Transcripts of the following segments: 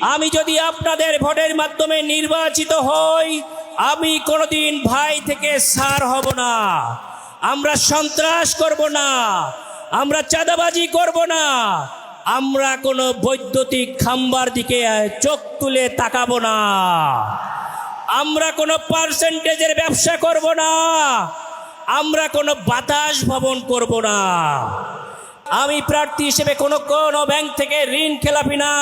আমি যদি আপনাদের ভোটের মাধ্যমে নির্বাচিত হই, আমি কোনোদিন ভাই থেকে সার হব না। আমরা সন্ত্রাস করব না। আমরা চাঁদাবাজি করব না। আমরা কোনো বৈদ্যুতিক খাম্বার দিকে চোখ তুলে তাকাবো না। আমরা কোনো পার্সেন্টেজের ব্যবসা করব না। আমরা কোনো বাতাস ভবন করব না। আমি প্রার্থী হিসেবে কোনো কোনো ব্যাংক থেকে ঋণ খেলাপি না।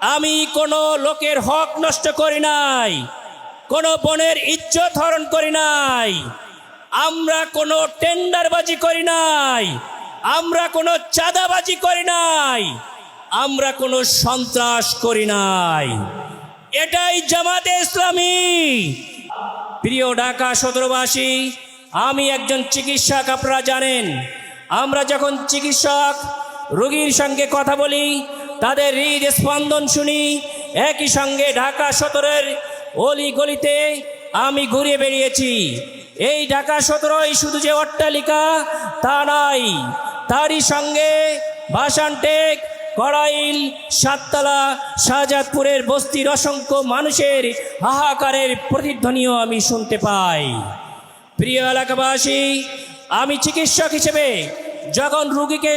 আমি কোনো লোকের হক নষ্ট করি নাই, কোনো বনের ইজ্জত হরণ করি নাই, আমরা কোনো টেন্ডারবাজি করি নাই, আমরা কোনো চাঁদাবাজি করি নাই, আমরা কোনো সন্ত্রাস করি নাই। এটাই জামাতে ইসলামী। প্রিয় ঢাকা সদরবাসী, আমি একজন চিকিৎসক, আপনারা জানেন, আমরা যখন চিকিৎসক, রোগীর সঙ্গে কথা বলি তাদের হৃদ স্পন্দন শুনি, একই সঙ্গে ঢাকা সদরের অলি গলিতে আমি ঘুরে বেরিয়েছি। এই ঢাকা সদরই শুধু যে অট্টালিকা, তা নাই, তারই সঙ্গে ভাসানটেক কড়াইল, সাততলা, শাহজাদপুরের বস্তির অসংখ্য মানুষের হাহাকারের প্রতিধ্বনিও আমি শুনতে পাই। প্রিয় এলাকাবাসী, আমি চিকিৎসক হিসেবে যখন রুগীকে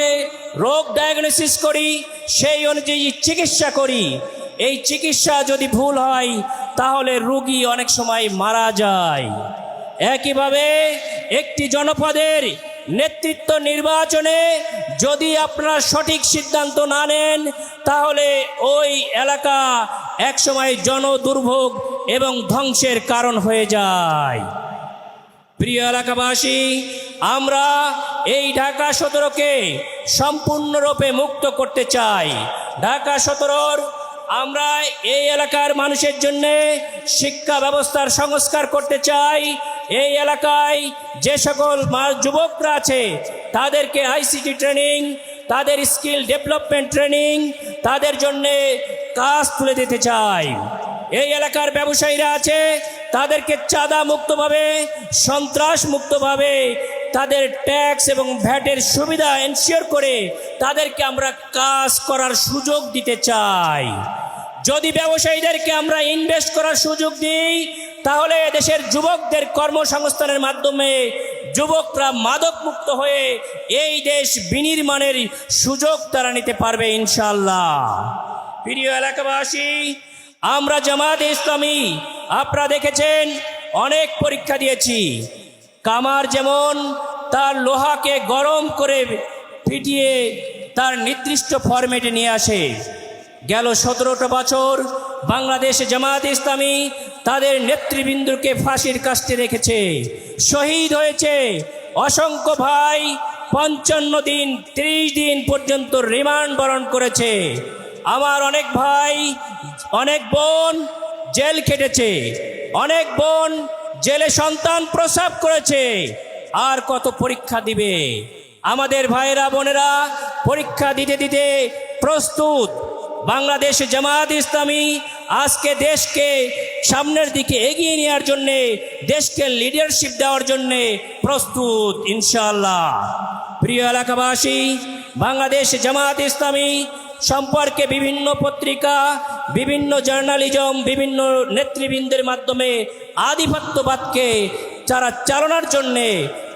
রোগ ডায়াগনোসিস করি, সেই অনুযায়ী চিকিৎসা করি। এই চিকিৎসা যদি ভুল হয়, তাহলে রুগী অনেক সময় মারা যায়। একইভাবে একটি জনপদের নেতৃত্ব নির্বাচনে যদি আপনারা সঠিক সিদ্ধান্ত না নেন, তাহলে ওই এলাকা একসময় জনদুর্ভোগ এবং ধ্বংসের কারণ হয়ে যায়। প্রিয় এলাকাবাসী, আমরা এই ঢাকা সদরকে সম্পূর্ণরূপে মুক্ত করতে চাই। ঢাকা সদরর আমরা এই এলাকার মানুষের জন্য শিক্ষা ব্যবস্থার সংস্কার করতে চাই। এই এলাকায় যে সকল যুবকরা আছে, তাদেরকে আইসিটি ট্রেনিং, তাদের স্কিল ডেভেলপমেন্ট ট্রেনিং, তাদের জন্যে কাজ তুলে দিতে চাই। এই এলাকার ব্যবসায়ীরা আছে, তাদেরকে চাঁদা মুক্তভাবে, সন্ত্রাস মুক্তভাবে, তাদের ট্যাক্স এবং ভ্যাটের সুবিধা এনশিওর করে তাদেরকে আমরা কাজ করার সুযোগ দিতে চাই। যদি ব্যবসায়ীদেরকে আমরা ইনভেস্ট করার সুযোগ দিই, তাহলে দেশের যুবকদের কর্মসংস্থানের মাধ্যমে যুবকরা মাদক মুক্ত হয়ে এই দেশ বিনির্মাণের সুযোগ তারা নিতে পারবে ইনশাল্লাহ প্রিয় এলাকাবাসী আমরা জামাত ইসলামী, আপনারা দেখেছেন, অনেক পরীক্ষা দিয়েছি। কামার যেমন তার লোহাকে গরম করে ফিটিয়ে তার নির্দিষ্ট ফরম্যাটে নিয়ে আসে। গেল সতেরোটা বছর বাংলাদেশ জামাত ইসলামী তাদের নেতৃবৃন্দকে ফাঁসির কাস্টে রেখেছে। শহীদ হয়েছে অসংখ্য ভাই, পঞ্চান্ন দিন, ত্রিশ দিন পর্যন্ত রিমান্ড বরণ করেছে। আমার অনেক ভাই, অনেক বোন জেল খেটেছে, অনেক বোন জেলে সন্তান প্রসাব করেছে, আর কত পরীক্ষা দিবে? আমাদের ভাইয়েরা বোনেরা, পরীক্ষা দিতে দিতে প্রস্তুত। বাংলাদেশ জামায়াত ইসলামী আজকে দেশকে সামনের দিকে এগিয়ে নেওয়ার জন্যে, দেশকে লিডারশিপ দেওয়ার জন্যে প্রস্তুত ইনশাল্লাহ প্রিয় এলাকাবাসী, বাংলাদেশ জামায়াত ইসলামী সম্পর্কে বিভিন্ন পত্রিকা, বিভিন্ন জার্নালিজম, বিভিন্ন নেতৃবৃন্দের মাধ্যমে আধিপত্যবাদকে যারা চালনার জন্যে,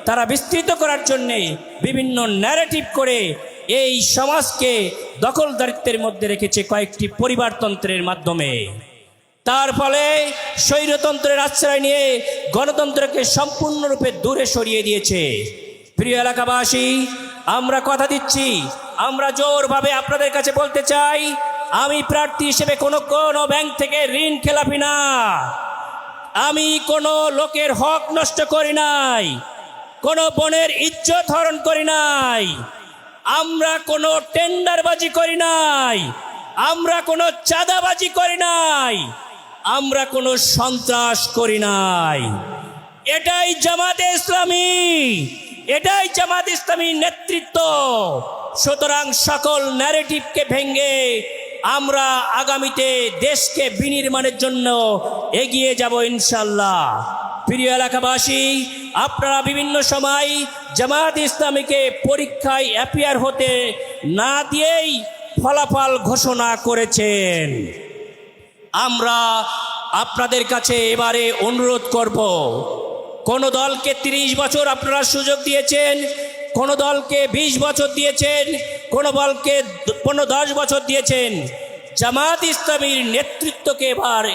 তারা বিস্তৃত করার জন্যে বিভিন্ন ন্যারেটিভ করে এই সমাজকে দখলদারিত্বের মধ্যে রেখেছে কয়েকটি পরিবারতন্ত্রের মাধ্যমে। তার ফলে স্বৈরতন্ত্রের আশ্রয় নিয়ে গণতন্ত্রকে সম্পূর্ণরূপে দূরে সরিয়ে দিয়েছে। প্রিয় এলাকাবাসী, আমরা কথা দিচ্ছি আমরা জোরভাবে আপনাদের কাছে বলতে চাই, আমি প্রার্থী হিসেবে কোনো কোনো ব্যাংক থেকে ঋণ খেলাপি না। আমি কোনো লোকের হক নষ্ট করি নাই, কোনো বনের ইজ্জত হরণ করি নাই, আমরা কোনো টেন্ডারবাজি করি নাই, আমরা কোনো চাঁদাবাজি করি নাই, আমরা কোনো সন্ত্রাস করি নাই। এটাই জামাতে ইসলামী, এটাই জামাত ইসলামী নেতৃত্ব। সুতরাং সকল ন্যারেটিভকে ভেঙ্গে আমরা আগামীতে দেশকে বিনির্মাণের জন্য এগিয়ে যাব ইনশাল্লাহ প্রিয় এলাকাবাসী, আপনারা বিভিন্ন সময় জামাত ইসলামীকে পরীক্ষায় অ্যাপিয়ার হতে না দিয়েই ফলাফল ঘোষণা করেছেন। আমরা আপনাদের কাছে এবারে অনুরোধ করব, কোন দলকে ৩০ বছর আপনারা সুযোগ দিয়েছেন কোন দলকে ২০ বছর দিয়েছেন, কোন দলকে কোনো দশ বছর দিয়েছেন। জামাত ইসলামীর নেতৃত্বকে এবার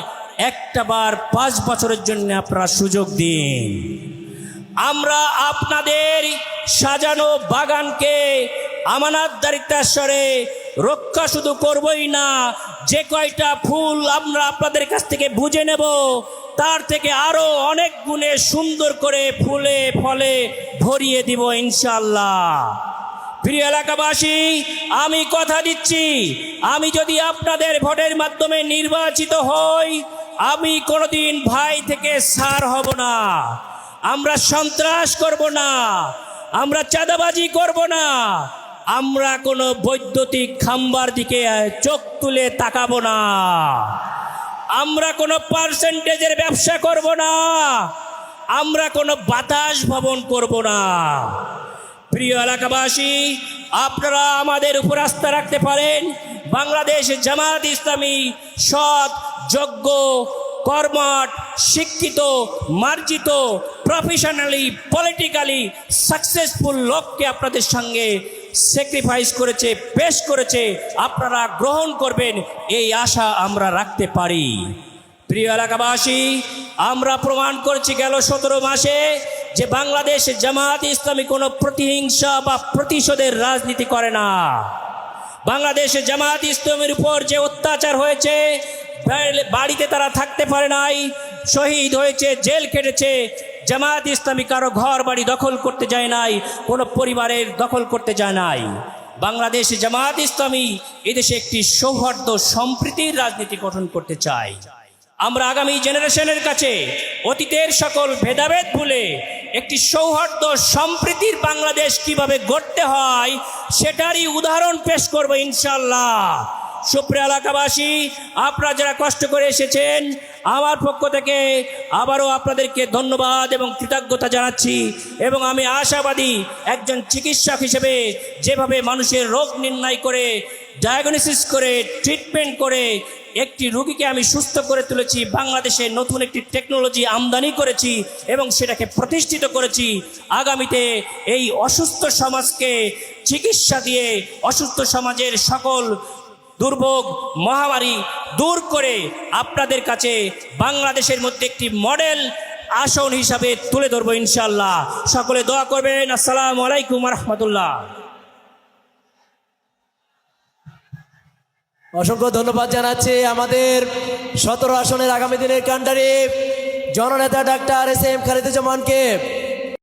একটা বার পাঁচ বছরের জন্য আপনারা সুযোগ দিন। আমরা আপনাদের সাজানো বাগানকে আমানাতদারিত্বাসরে রক্ষা শুধু করবই না, যে কয়টা ফুল আমরা আপনাদের কাছ থেকে বুঝে নেব তার থেকে আরও অনেক গুণে সুন্দর করে ফুলে ফলে ভরিয়ে দিব ইনশাল্লাহ প্রিয় এলাকাবাসী, আমি কথা দিচ্ছি, আমি যদি আপনাদের ভোটের মাধ্যমে নির্বাচিত হই, আমি কোনোদিন ভাই থেকে সার হব না। আমরা সন্ত্রাস করব না, আমরা চাঁদাবাজি করব না, আমরা কোনো বৈদ্যুতিক খাম্বার দিকে চোখ তুলে তাকাবো না। আমরা কোনো পার্সেন্টেজের ব্যবসা করব না। আমরা কোনো বাতাস ভবন করব না। প্রিয় এলাকাবাসী, আপনারা আমাদের উপর আস্থা রাখতে পারেন। বাংলাদেশ জামাত ইসলামী সৎ, যোগ্য কর্মট শিক্ষিত, মার্জিত প্রফেশনালি পলিটিক্যালি সাকসেসফুল লোককে আপনাদের সঙ্গে স্যাক্রিফাইস করেছে, পেশ করেছে, আপনারা গ্রহণ করবেন, এই আশা আমরা রাখতে পারি। প্রিয় এলাকাবাসী, আমরা প্রমাণ করছি গেল সতেরো মাসে যে বাংলাদেশ জামাত ইসলামী কোনো প্রতিহিংসা বা প্রতিশোধের রাজনীতি করে না। বাংলাদেশে জামাত ইসলামের উপর যে অত্যাচার হয়েছে, বাড়িতে তারা থাকতে পারে নাই, শহীদ হয়েছে, জেল কেটেছে জামাত ইসলামী কারও ঘর বাড়ি দখল করতে যায় নাই, কোনো পরিবারের দখল করতে যায় নাই। বাংলাদেশ জামাত ইসলামী এদেশে একটি সৌহার্দ্য সম্প্রীতির রাজনীতি গঠন করতে চায়। আমরা আগামী জেনারেশনের কাছে অতীতের সকল ভেদাভেদ ভুলে একটি সৌহার্দ্য সম্প্রীতির বাংলাদেশ কীভাবে গড়তে হয়, সেটারই উদাহরণ পেশ করব ইনশাল্লাহ সুপ্রিয় এলাকাবাসী, আপনারা যারা কষ্ট করে এসেছেন আমার পক্ষ থেকে আবারও আপনাদেরকে ধন্যবাদ এবং কৃতজ্ঞতা জানাচ্ছি এবং আমি আশাবাদী একজন চিকিৎসক হিসেবে যেভাবে মানুষের রোগ নির্ণয় করে ডায়াগনোসিস করে ট্রিটমেন্ট করে একটি রোগীকে আমি সুস্থ করে তুলেছি, বাংলাদেশে নতুন একটি টেকনোলজি আমদানি করেছি এবং সেটাকে প্রতিষ্ঠিত করেছি, আগামীতে এই অসুস্থ সমাজকে চিকিৎসা দিয়ে অসুস্থ সমাজের সকল দুর্ভোগ মহামারী দূর করে আপনাদের কাছে বাংলাদেশের মধ্যে একটি মডেল আসন হিসাবে তুলে ধরবো ইনশাল্লাহ সকলে দোয়া করবেন। আসসালামু আলাইকুম রহমতুল্লাহ অসংখ্য ধন্যবাদ জানাচ্ছি আমাদের সতেরো আসনের আগামী দিনের কান্ডারি জননেতা ডাক্তার এস এম খালিদুজ্জামানকে